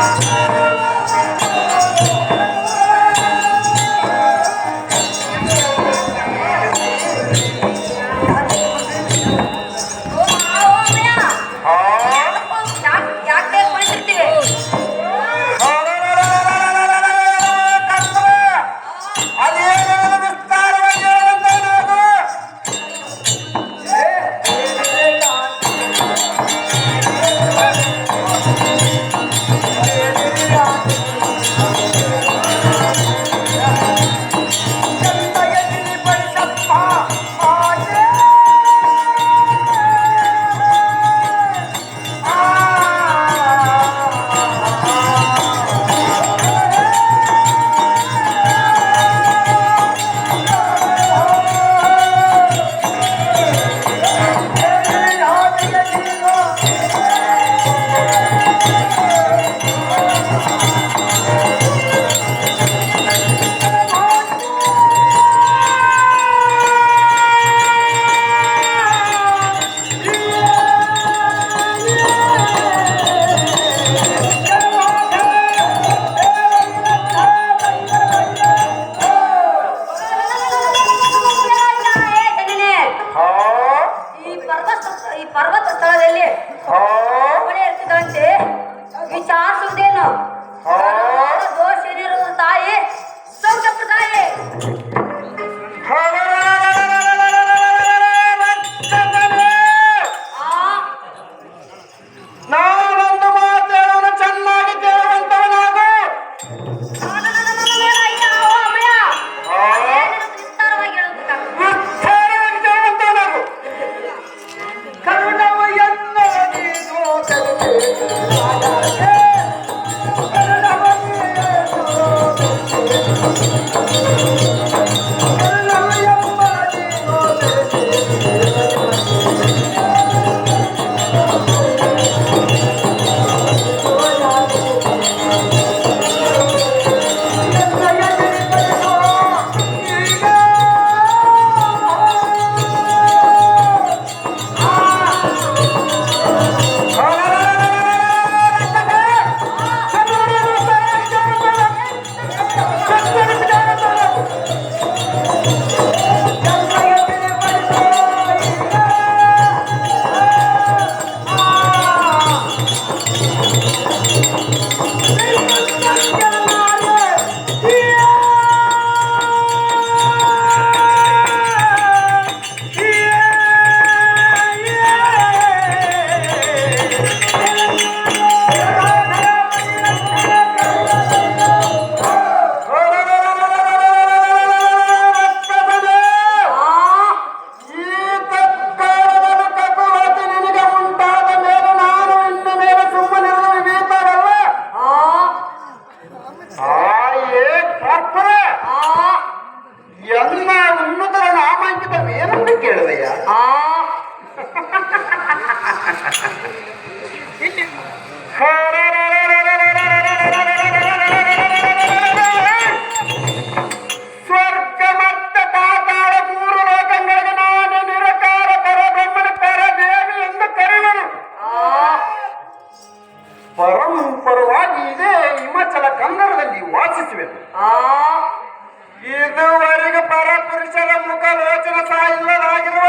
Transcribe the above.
Música ಪರ್ವತ ಸ್ಥಳದಲ್ಲಿ ಇರ್ತಿದಂತೆ ವಿಚಾರಿಸುವುದೇನು? ದೋಷ ಏನಿರುವುದು ತಾಯಿ? ಸಂಕಪ್ಪ ತಾಯಿ పరిసర ముఖ లోచన స్థాయిలో రాగిన